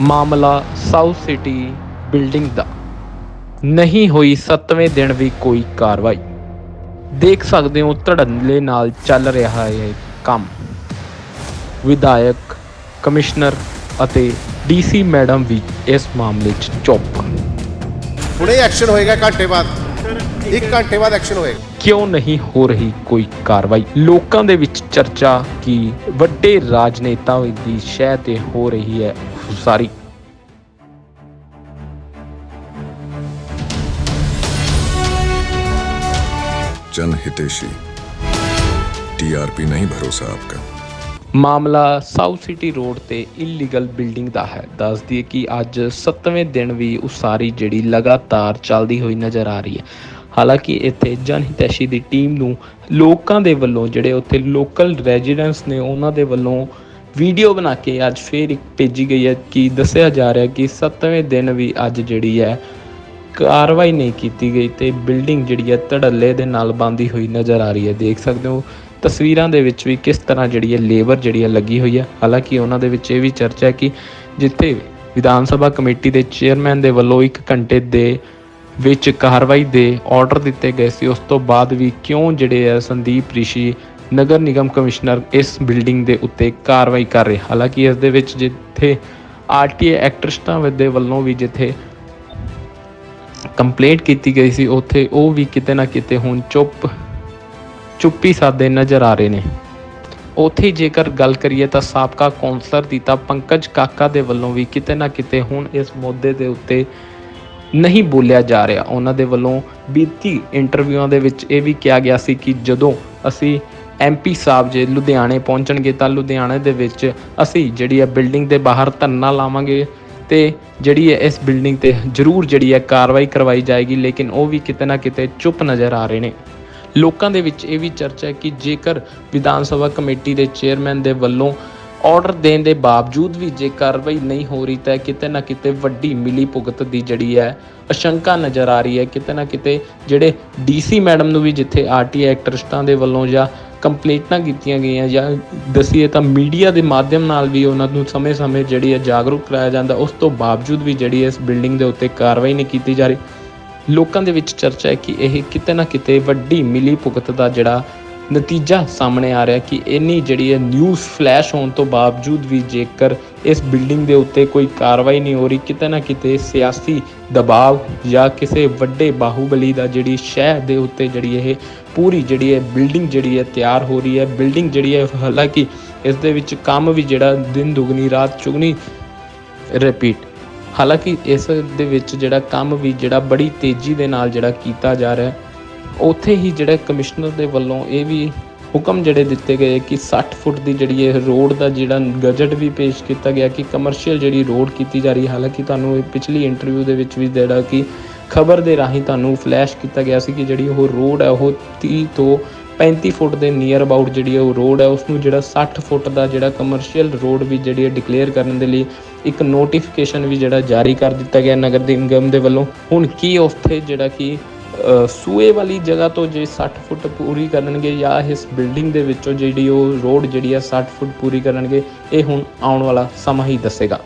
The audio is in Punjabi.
ਮਾਮਲਾ ਸਾਊਥ ਸਿਟੀ ਬਿਲਡਿੰਗ ਦਾ। ਨਹੀਂ ਹੋਈ 7ਵੇਂ ਦਿਨ ਵੀ ਕੋਈ ਕਾਰਵਾਈ। ਦੇਖ ਸਕਦੇ ਹੋ ਧੜੱਲੇ ਨਾਲ ਚੱਲ ਰਿਹਾ ਹੈ ਕੰਮ। ਵਿਧਾਇਕ, ਕਮਿਸ਼ਨਰ ਅਤੇ ਡੀਸੀ ਮੈਡਮ ਵੀ ਇਸ ਮਾਮਲੇ 'ਚ ਚੁੱਪ। ਹੁਣੇ ਐਕਸ਼ਨ ਹੋਏਗਾ ਘੰਟੇ ਬਾਅਦ। ਇੱਕ ਘੰਟੇ ਬਾਅਦ ਐਕਸ਼ਨ ਹੋਏਗਾ ਕਿਉਂ ਨਹੀਂ ਹੋ ਰਹੀ ਕੋਈ ਕਾਰਵਾਈ ਲੋਕਾਂ ਦੇ ਵਿੱਚ ਚਰਚਾ ਕਿ ਵੱਡੇ ਰਾਜਨੇਤਾਵਾਂ ਦੀ ਸ਼ਹਿ ਤੇ ਹੋ ਰਹੀ ਹੈ ਉਸਾਰੀ जन हितेशी टीआरपी नहीं भरोसा आपका ਮਾਮਲਾ ਸਾਊਥ ਸਿਟੀ ਰੋਡ ਤੇ ਇਲੀਗਲ ਬਿਲਡਿੰਗ ਦਾ ਹੈ ਦੱਸ ਦਈਏ ਕਿ ਅੱਜ 7ਵੇਂ ਦਿਨ ਵੀ ਉਸਾਰੀ ਜਿਹੜੀ ਲਗਾਤਾਰ ਚੱਲਦੀ ਹੋਈ ਨਜ਼ਰ ਆ ਰਹੀ ਹੈ ਹਾਲਾਂਕਿ ਇੱਥੇ ਜਨਹਿਤੈਸ਼ੀ ਦੀ ਟੀਮ ਨੂੰ ਲੋਕਾਂ ਦੇ ਵੱਲੋਂ ਜਿਹੜੇ ਉੱਥੇ ਲੋਕਲ ਰੈਜ਼ੀਡੈਂਟਸ ਨੇ ਉਹਨਾਂ ਦੇ ਵੱਲੋਂ ਵੀਡੀਓ ਬਣਾ ਕੇ ਅੱਜ ਫੇਰ ਇੱਕ ਭੇਜੀ ਗਈ ਹੈ ਕਿ ਦੱਸਿਆ ਜਾ ਰਿਹਾ ਕਿ 7ਵੇਂ ਦਿਨ ਵੀ ਅੱਜ ਜਿਹੜੀ ਹੈ ਕਾਰਵਾਈ ਨਹੀਂ ਕੀਤੀ ਗਈ ਤੇ ਬਿਲਡਿੰਗ ਜਿਹੜੀ ਹੈ ਧੜੱਲੇ ਦੇ ਨਾਲ ਬੰਦੀ ਹੋਈ ਨਜ਼ਰ ਆ ਰਹੀ ਹੈ। ਦੇਖ ਸਕਦੇ ਹੋ ਤਸਵੀਰਾਂ ਦੇ ਵਿੱਚ ਵੀ ਕਿਸ ਤਰ੍ਹਾਂ ਜਿਹੜੀ ਹੈ ਲੇਬਰ ਜਿਹੜੀ ਹੈ ਲੱਗੀ ਹੋਈ ਹੈ। ਹਾਲਾਂਕਿ ਉਹਨਾਂ ਦੇ ਵਿੱਚ ਇਹ ਵੀ ਚਰਚਾ ਹੈ ਕਿ ਜਿੱਥੇ ਵਿਧਾਨ ਸਭਾ ਕਮੇਟੀ ਦੇ ਚੇਅਰਮੈਨ ਦੇ ਵੱਲੋਂ 1 ਘੰਟੇ ਦੇ ਵਿੱਚ ਕਾਰਵਾਈ ਦੇ ਆਰਡਰ ਦਿੱਤੇ ਗਏ ਸੀ। ਉਸ ਤੋਂ ਬਾਅਦ ਵੀ ਕਿਉਂ ਜਿਹੜੇ ਹੈ ਸੰਦੀਪ ਰਿਸ਼ੀ, ਨਗਰ ਨਿਗਮ ਕਮਿਸ਼ਨਰ ਇਸ ਬਿਲਡਿੰਗ ਦੇ ਉੱਤੇ ਕਾਰਵਾਈ ਕਰ ਰਹੇ? ਹਾਲਾਂਕਿ ਇਸ ਦੇ ਵਿੱਚ ਜਿੱਥੇ ਆਰਟੀਏ ਐਕਟਰਿਸਟਾਂ ਦੇ ਵੱਲੋਂ ਵੀ ਜਿੱਥੇ ਕੰਪਲੇਂਟ ਕੀਤੀ ਗਈ ਸੀ, ਉੱਥੇ ਉਹ ਵੀ ਕਿਤੇ ਨਾ ਕਿਤੇ ਹੁਣ ਚੁੱਪ, ਚੁੱਪੀ ਸਾਦੇ ਨਜ਼ਰ ਆ ਰਹੇ ਨੇ। ਉੱਥੇ ਜੇਕਰ ਗੱਲ ਕਰੀਏ ਤਾਂ ਸਾਬਕਾ ਕੌਂਸਲਰ ਦੀ ਤਾਂ ਪੰਕਜ ਕਾਕਾ ਦੇ ਵੱਲੋਂ ਵੀ ਕਿਤੇ ਨਾ ਕਿਤੇ ਹੁਣ ਇਸ ਮੁੱਦੇ ਦੇ ਉੱਤੇ ਨਹੀਂ ਬੋਲਿਆ ਜਾ ਰਿਹਾ। ਉਹਨਾਂ ਦੇ ਵੱਲੋਂ ਬੀਤੀ ਇੰਟਰਵਿਊਆਂ ਦੇ ਵਿੱਚ ਇਹ ਵੀ ਕਿਹਾ ਗਿਆ ਸੀ ਕਿ ਜਦੋਂ ਅਸੀਂ ਐਮਪੀ ਸਾਹਿਬ ਜੇ ਲੁਧਿਆਣੇ ਪਹੁੰਚਣਗੇ ਤਾਂ ਲੁਧਿਆਣੇ ਦੇ ਵਿੱਚ ਅਸੀਂ ਜਿਹੜੀ ਹੈ ਬਿਲਡਿੰਗ ਦੇ ਬਾਹਰ ਧਰਨਾ ਲਾਵਾਂਗੇ ਤੇ ਜਿਹੜੀ ਹੈ ਇਸ ਬਿਲਡਿੰਗ ਤੇ ਜ਼ਰੂਰ ਜਿਹੜੀ ਹੈ ਕਾਰਵਾਈ ਕਰਵਾਈ ਜਾਏਗੀ, ਲੇਕਿਨ ਉਹ ਵੀ ਕਿਤੇ ਨਾ ਕਿਤੇ ਚੁੱਪ ਨਜ਼ਰ ਆ ਰਹੇ ਨੇ। ਲੋਕਾਂ ਦੇ ਵਿੱਚ ਇਹ ਵੀ ਚਰਚਾ ਹੈ ਕਿ ਜੇਕਰ ਵਿਧਾਨ ਸਭਾ ਕਮੇਟੀ ਦੇ ਚੇਅਰਮੈਨ ਦੇ ਵੱਲੋਂ ਆਰਡਰ ਦੇਣ ਦੇ ਬਾਵਜੂਦ ਵੀ ਜੇ ਕਾਰਵਾਈ ਨਹੀਂ ਹੋ ਰਹੀ ਤਾਂ ਕਿਤੇ ਨਾ ਕਿਤੇ ਵੱਡੀ ਮਿਲੀ ਭੁਗਤ ਦੀ ਜਿਹੜੀ ਹੈ ਅਸ਼ੰਕਾ ਨਜ਼ਰ ਆ ਰਹੀ ਹੈ। ਕਿਤੇ ਨਾ ਕਿਤੇ ਜਿਹੜੇ ਡੀਸੀ ਮੈਡਮ ਨੂੰ ਵੀ ਜਿੱਥੇ ਆਰਟੀ ਐਕਟਰਿਸਟਾਂ ਦੇ ਵੱਲੋਂ ਜਾਂ ਕੰਪਲੇਂਟਾਂ ਕੀਤੀਆਂ ਗਈਆਂ ਜਾਂ ਦਸੀਏ ਤਾਂ ਮੀਡੀਆ ਦੇ ਮਾਧਿਅਮ ਨਾਲ ਵੀ ਉਹਨਾਂ ਨੂੰ ਸਮੇਂ-ਸਮੇਂ ਜਿਹੜੀ ਹੈ ਜਾਗਰੂਕ ਕਰਾਇਆ ਜਾਂਦਾ, ਉਸ ਤੋਂ ਬਾਵਜੂਦ ਵੀ ਜਿਹੜੀ ਇਸ ਬਿਲਡਿੰਗ ਦੇ ਉੱਤੇ ਕਾਰਵਾਈ ਨਹੀਂ ਕੀਤੀ ਜਾ ਰਹੀ। ਲੋਕਾਂ ਦੇ ਵਿੱਚ ਚਰਚਾ ਹੈ ਕਿ ਇਹ ਕਿਤੇ ਨਾ ਕਿਤੇ ਵੱਡੀ ਮਿਲੀ ਭੁਗਤ ਦਾ ਜਿਹੜਾ ਨਤੀਜਾ ਸਾਹਮਣੇ ਆ ਰਿਹਾ ਕਿ ਇੰਨੀ ਜਿਹੜੀ ਹੈ ਨਿਊਜ਼ ਫਲੈਸ਼ ਹੋਣ ਤੋਂ ਬਾਵਜੂਦ ਵੀ ਜੇਕਰ ਇਸ ਬਿਲਡਿੰਗ ਦੇ ਉੱਤੇ ਕੋਈ ਕਾਰਵਾਈ ਨਹੀਂ ਹੋ ਰਹੀ, ਕਿਤੇ ਨਾ ਕਿਤੇ ਸਿਆਸੀ ਦਬਾਅ ਜਾਂ ਕਿਸੇ ਵੱਡੇ ਬਾਹੂਬਲੀ ਦਾ ਜਿਹੜੀ ਸ਼ਹਿਰ ਦੇ ਉੱਤੇ ਜਿਹੜੀ ਇਹ ਪੂਰੀ ਜਿਹੜੀ ਹੈ ਬਿਲਡਿੰਗ ਜਿਹੜੀ ਹੈ ਤਿਆਰ ਹੋ ਰਹੀ ਹੈ ਬਿਲਡਿੰਗ ਜਿਹੜੀ ਹੈ ਹਾਲਾਂਕਿ ਇਸ ਦੇ ਵਿੱਚ ਕੰਮ ਵੀ ਜਿਹੜਾ ਦਿਨ ਦੁਗਣੀ, ਰਾਤ ਚੁਗਣੀ ਰਿਪੀਟ ਹਾਲਾਂਕਿ ਇਸ ਦੇ ਵਿੱਚ ਜਿਹੜਾ ਕੰਮ ਵੀ ਜਿਹੜਾ ਬੜੀ ਤੇਜ਼ੀ ਦੇ ਨਾਲ ਜਿਹੜਾ ਕੀਤਾ ਜਾ ਰਿਹਾ ਹੈ ਉੱਥੇ ਹੀ ਜਿਹੜਾ ਕਮਿਸ਼ਨਰ ਦੇ ਵੱਲੋਂ ਇਹ ਵੀ ਹੁਕਮ ਜਿਹੜੇ ਦਿੱਤੇ ਗਏ ਕਿ 60 ਫੁੱਟ ਦੀ ਜਿਹੜੀ ਇਹ ਰੋਡ ਦਾ ਜਿਹੜਾ ਗਜਟ ਵੀ ਪੇਸ਼ ਕੀਤਾ ਗਿਆ ਕਿ ਕਮਰਸ਼ੀਅਲ ਜਿਹੜੀ ਰੋਡ ਕੀਤੀ ਜਾ ਰਹੀ ਹੈ। ਹਾਲਾਂਕਿ ਤੁਹਾਨੂੰ ਇਹ ਪਿਛਲੀ ਇੰਟਰਵਿਊ ਦੇ ਵਿੱਚ ਵੀ ਜਿਹੜਾ ਕਿ ਖਬਰ ਦੇ ਰਾਹੀਂ ਤੁਹਾਨੂੰ ਫਲੈਸ਼ ਕੀਤਾ ਗਿਆ ਸੀ ਕਿ ਜਿਹੜੀ ਉਹ ਰੋਡ ਹੈ, ਉਹ 30 ਤੋਂ 35 ਫੁੱਟ ਦੇ ਨੀਅਰ ਅਬਾਊਟ ਜਿਹੜੀ ਉਹ ਰੋਡ ਹੈ ਉਸ ਨੂੰ ਜਿਹੜਾ 60 ਫੁੱਟ ਦਾ ਜਿਹੜਾ ਕਮਰਸ਼ੀਅਲ ਰੋਡ ਵੀ ਜਿਹੜੀ ਹੈ ਡਿਕਲੇਅਰ ਕਰਨ ਦੇ ਲਈ ਇੱਕ ਨੋਟੀਫਿਕੇਸ਼ਨ ਵੀ ਜਿਹੜਾ ਜਾਰੀ ਕਰ ਦਿੱਤਾ ਗਿਆ ਨਗਰ ਨਿਗਮ ਦੇ ਵੱਲੋਂ। ਹੁਣ ਕੀ ਉੱਥੇ ਜਿਹੜਾ ਕਿ ਸੂਏ ਵਾਲੀ ਜਗ੍ਹਾ ਤੋਂ ਜੇ 60 ਫੁੱਟ ਪੂਰੀ ਕਰਨਗੇ ਜਾਂ ਇਸ ਬਿਲਡਿੰਗ ਦੇ ਵਿੱਚੋਂ ਜਿਹੜੀ ਉਹ ਰੋਡ ਜਿਹੜੀ ਆ 60 ਫੁੱਟ ਪੂਰੀ ਕਰਨਗੇ, ਇਹ ਹੁਣ ਆਉਣ ਵਾਲਾ ਸਮਾਂ ਹੀ ਦੱਸੇਗਾ।